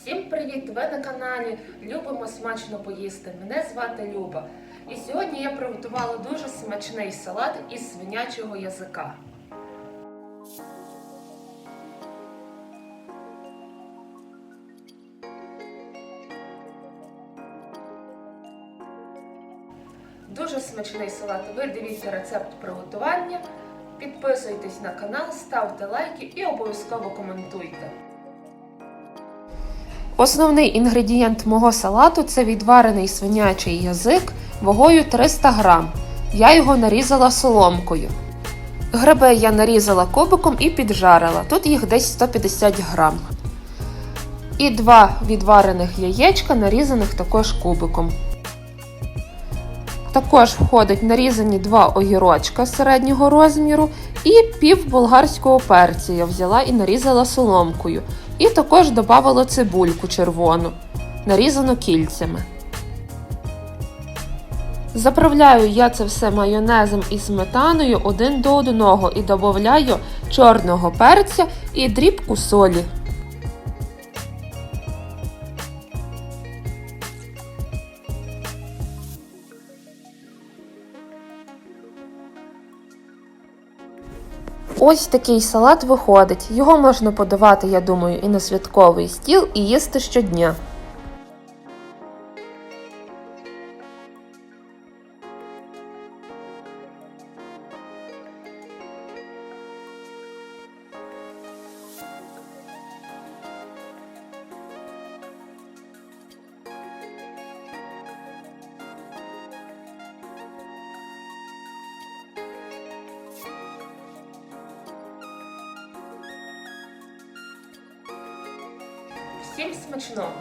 Всім привіт! Ви на каналі Любимо смачно поїсти. Мене звати Люба. І сьогодні я приготувала дуже смачний салат із свинячого язика. Дуже смачний салат. Ви дивіться рецепт приготування. Підписуйтесь на канал, ставте лайки і обов'язково коментуйте. Основний інгредієнт мого салату це відварений свинячий язик вагою 300 грам. Я його нарізала соломкою. Гриби я нарізала кубиком і піджарила. Тут їх десь 150 грам. І два відварених яєчка, нарізаних також кубиком. Також входить нарізані два огірочка середнього розміру і пів болгарського перця я взяла і нарізала соломкою. І також додавала цибульку червону, нарізану кільцями. Заправляю я це все майонезом і сметаною один до одного і додаю чорного перця і дрібку солі. Ось такий салат виходить. Його можна подавати, я думаю, і на святковий стіл, і їсти щодня. Всім смачного!